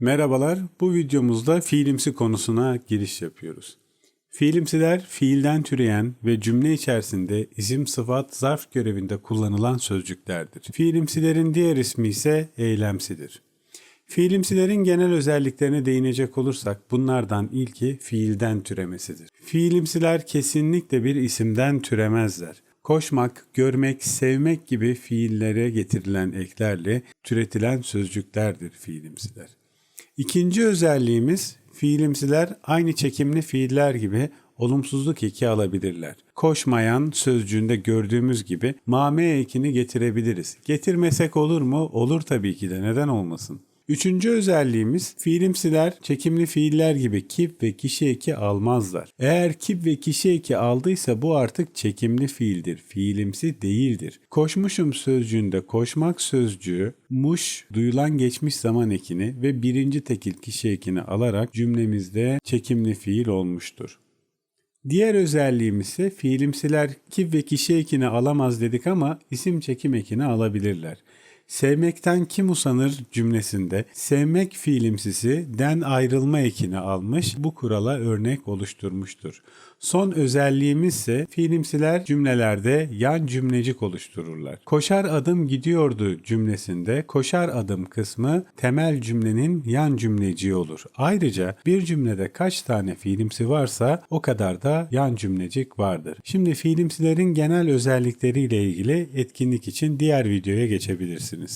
Merhabalar, bu videomuzda fiilimsi konusuna giriş yapıyoruz. Fiilimsiler, fiilden türeyen ve cümle içerisinde isim, sıfat, zarf görevinde kullanılan sözcüklerdir. Fiilimsilerin diğer ismi ise eylemsidir. Fiilimsilerin genel özelliklerine değinecek olursak bunlardan ilki fiilden türemesidir. Fiilimsiler kesinlikle bir isimden türemezler. Koşmak, görmek, sevmek gibi fiillere getirilen eklerle türetilen sözcüklerdir fiilimsiler. İkinci özelliğimiz fiilimsiler aynı çekimli fiiller gibi olumsuzluk eki alabilirler. Koşmayan sözcüğünde gördüğümüz gibi mame ekini getirebiliriz. Getirmesek olur mu? Olur tabii ki de neden olmasın. Üçüncü özelliğimiz fiilimsiler çekimli fiiller gibi kip ve kişi eki almazlar. Eğer kip ve kişi eki aldıysa bu artık çekimli fiildir. Fiilimsi değildir. Koşmuşum sözcüğünde koşmak sözcüğü muş duyulan geçmiş zaman ekini ve birinci tekil kişi ekini alarak cümlemizde çekimli fiil olmuştur. Diğer özelliğimiz ise fiilimsiler kip ve kişi ekini alamaz dedik ama isim çekim ekini alabilirler. Sevmekten kim usanır cümlesinde sevmek fiilimsisi den ayrılma ekini almış bu kurala örnek oluşturmuştur. Son özelliğimiz ise fiilimsiler cümlelerde yan cümlecik oluştururlar. Koşar adım gidiyordu cümlesinde koşar adım kısmı temel cümlenin yan cümleciği olur. Ayrıca bir cümlede kaç tane fiilimsi varsa o kadar da yan cümlecik vardır. Şimdi fiilimsilerin genel özellikleriyle ilgili etkinlik için diğer videoya geçebilirsiniz. finish.